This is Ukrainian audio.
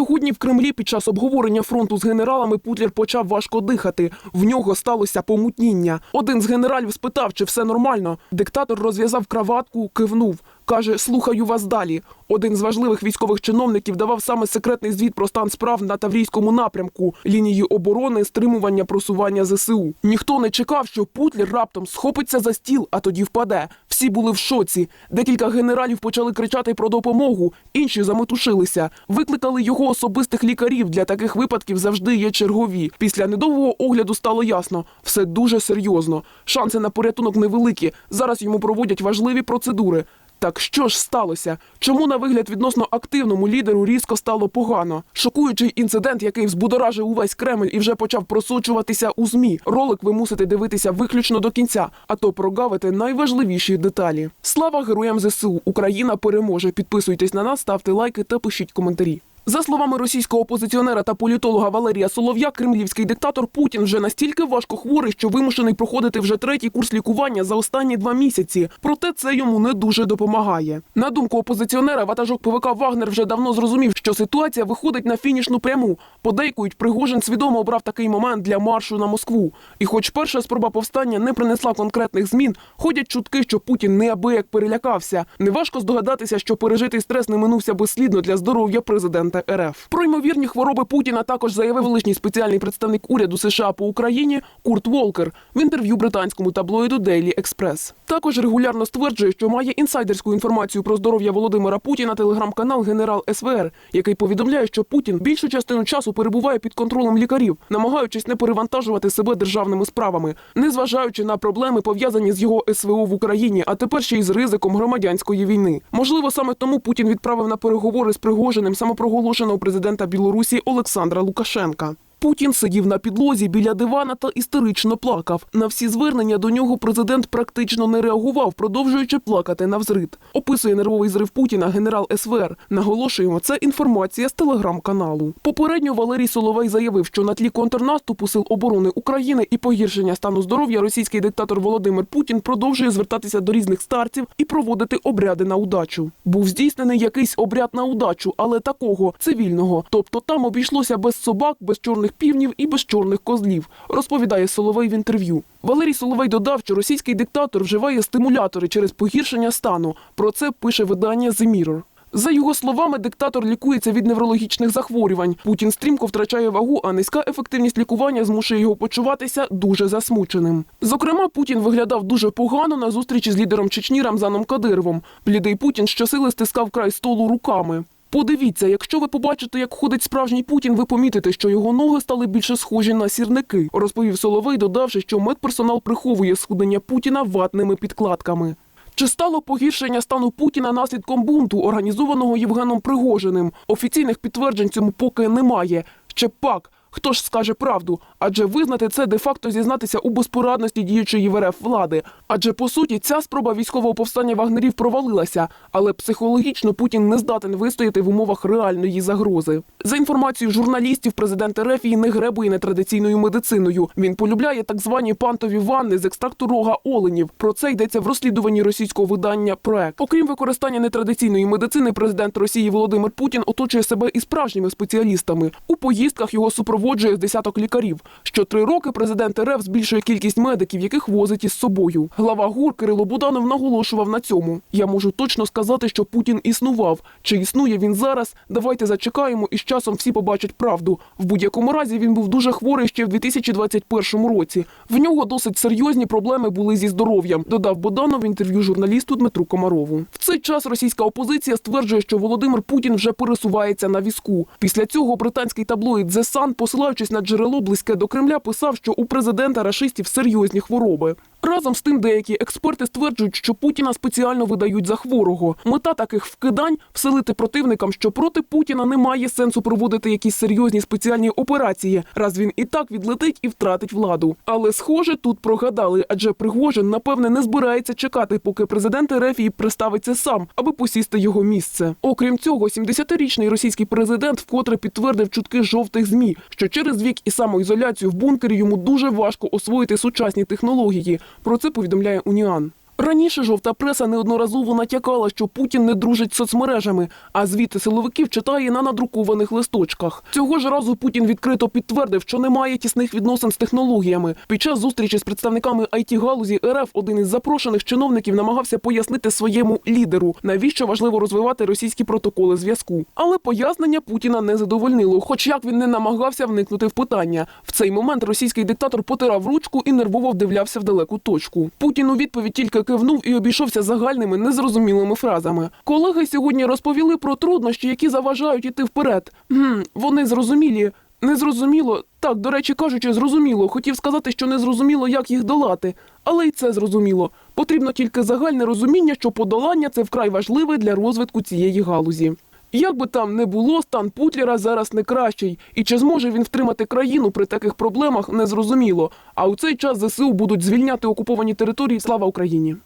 Сьогодні в Кремлі під час обговорення фронту з генералами Путлер почав важко дихати. В нього сталося помутніння. Один з генералів спитав, чи все нормально. Диктатор розв'язав краватку, кивнув. Каже, слухаю вас далі. Один з важливих військових чиновників давав саме секретний звіт про стан справ на Таврійському напрямку, лінії оборони, стримування просування ЗСУ. Ніхто не чекав, що Путлер раптом схопиться за стіл, а тоді впаде. Всі були в шоці. Декілька генералів почали кричати про допомогу, інші заметушилися. Викликали його особистих лікарів. Для таких випадків завжди є чергові. Після недовгого огляду стало ясно, все дуже серйозно. Шанси на порятунок невеликі. Зараз йому проводять важливі процедури. Так що ж сталося? Чому на вигляд відносно активному лідеру різко стало погано? Шокуючий інцидент, який взбудоражив увесь Кремль і вже почав просочуватися у змі. Ролик ви мусите дивитися виключно до кінця, а то прогавити найважливіші деталі. Слава героям ЗСУ! Україна переможе! Підписуйтесь на нас, ставте лайки та пишіть коментарі. За словами російського опозиціонера та політолога Валерія Солов'я, кремлівський диктатор Путін вже настільки важко хворий, що вимушений проходити вже третій курс лікування за останні два місяці. Проте це йому не дуже допомагає. На думку опозиціонера, ватажок ПВК Вагнер вже давно зрозумів, що ситуація виходить на фінішну пряму. Подейкують, Пригожин свідомо обрав такий момент для маршу на Москву. І, хоч перша спроба повстання не принесла конкретних змін, ходять чутки, що Путін неабияк перелякався. Неважко здогадатися, що пережитий стрес не минувся безслідно для здоров'я президента РФ. Про ймовірні хвороби Путіна також заявив колишній спеціальний представник уряду США по Україні Курт Волкер в інтерв'ю британському таблоїду Daily Express. Також регулярно стверджує, що має інсайдерську інформацію про здоров'я Володимира Путіна телеграм-канал Генерал СВР, який повідомляє, що Путін більшу частину часу перебуває під контролем лікарів, намагаючись не перевантажувати себе державними справами, незважаючи на проблеми пов'язані з його СВО в Україні, а тепер ще й з ризиком громадянської війни. Можливо, саме тому Путін відправив на переговори з Пригожиним самопроголошеного президента Білорусі Олександра Лукашенка. Путін сидів на підлозі біля дивана та істерично плакав. На всі звернення до нього президент практично не реагував, продовжуючи плакати на взрит. Описує нервовий зрив Путіна генерал СВР. Наголошуємо, це інформація з телеграм-каналу. Попередньо Валерій Соловей заявив, що на тлі контрнаступу сил оборони України і погіршення стану здоров'я російський диктатор Володимир Путін продовжує звертатися до різних старців і проводити обряди на удачу. Був здійснений якийсь обряд на удачу, але такого цивільного. Тобто там обійшлося без собак, без чорних півнів і без чорних козлів, розповідає Соловей в інтерв'ю. Валерій Соловей додав, що російський диктатор вживає стимулятори через погіршення стану. Про це пише видання The Mirror. За його словами, диктатор лікується від неврологічних захворювань. Путін стрімко втрачає вагу, а низька ефективність лікування змушує його почуватися дуже засмученим. Зокрема, Путін виглядав дуже погано на зустрічі з лідером Чечні Рамзаном Кадировим. Блідий Путін щосили стискав край столу руками. Подивіться, якщо ви побачите, як ходить справжній Путін, ви помітите, що його ноги стали більше схожі на сірники, розповів Соловей, додавши, що медперсонал приховує схуднення Путіна ватними підкладками. Чи стало погіршення стану Путіна наслідком бунту, організованого Євгеном Пригожиним? Офіційних підтверджень цьому поки немає. Ще пак. Хто ж скаже правду? Адже визнати це де-факто зізнатися у безпорадності діючої в влади. Адже по суті ця спроба військового повстання вагнерів провалилася, але психологічно Путін не здатен вистояти в умовах реальної загрози. За інформацією журналістів, президент РФ і не гребує нетрадиційною медициною. Він полюбляє так звані пантові ванни з екстракту рога оленів. Про це йдеться в розслідуванні російського видання проект. Окрім використання нетрадиційної медицини, президент Росії Володимир Путін оточує себе і справжніми спеціалістами. У поїздках його супроводжує з десяток лікарів. Що три роки президент РФ збільшує кількість медиків, яких возить із собою. Глава ГУР Кирило Буданов наголошував на цьому. Я можу точно сказати, що Путін існував. Чи існує він зараз? Давайте зачекаємо, і часом всі побачать правду. В будь-якому разі він був дуже хворий ще в 2021 році. В нього досить серйозні проблеми були зі здоров'ям. Додав Буданов в інтерв'ю журналісту Дмитру Комарову. В цей час російська опозиція стверджує, що Володимир Путін вже пересувається на візку. Після цього британський таблоїд The Sun, посилаючись на джерело близьке до Кремля, писав, що у президента рашистів серйозні хвороби. Разом з тим, деякі експерти стверджують, що Путіна спеціально видають за хворого. Мета таких вкидань вселити противникам, що проти Путіна немає сенсу проводити якісь серйозні спеціальні операції, раз він і так відлетить і втратить владу. Але схоже, тут прогадали, адже Пригожин, напевне, не збирається чекати, поки президент Ерефії представиться сам, аби посісти його місце. Окрім цього, 70-річний російський президент вкотре підтвердив чутки жовтих змі, що через вік і самоізоляцію в бункері йому дуже важко освоїти сучасні технології. Про це повідомляє Уніан. Раніше жовта преса неодноразово натякала, що Путін не дружить з соцмережами, а звіти силовиків читає на надрукованих листочках. Цього ж разу Путін відкрито підтвердив, що немає тісних відносин з технологіями. Під час зустрічі з представниками it галузі РФ один із запрошених чиновників намагався пояснити своєму лідеру, навіщо важливо розвивати російські протоколи зв'язку. Але пояснення Путіна не задовольнило, хоч як він не намагався вникнути в питання. В цей момент російський диктатор потирав ручку і нервово вдивлявся в далеку точку. Путін у відповідь тільки кивнув і обійшовся загальними незрозумілими фразами. Колеги сьогодні розповіли про труднощі, які заважають іти вперед. Гм, вони зрозумілі. Незрозуміло, так, до речі кажучи, зрозуміло. Хотів сказати, що не зрозуміло, як їх долати. Але й це зрозуміло. Потрібно тільки загальне розуміння, що подолання це вкрай важливе для розвитку цієї галузі. Як би там не було, стан Путлера зараз не кращий, і чи зможе він втримати країну при таких проблемах, незрозуміло. А у цей час ЗСУ будуть звільняти окуповані території. Слава Україні!